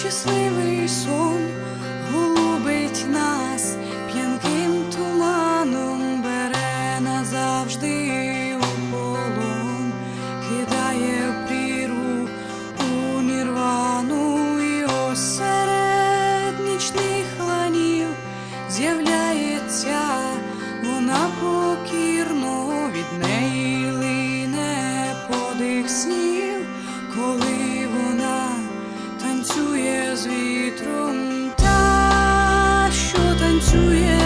Щасливий сон, голубить нас, п'янким туманом бере назавжди у полон, кидає в прірву у нірвану і ось 祝愿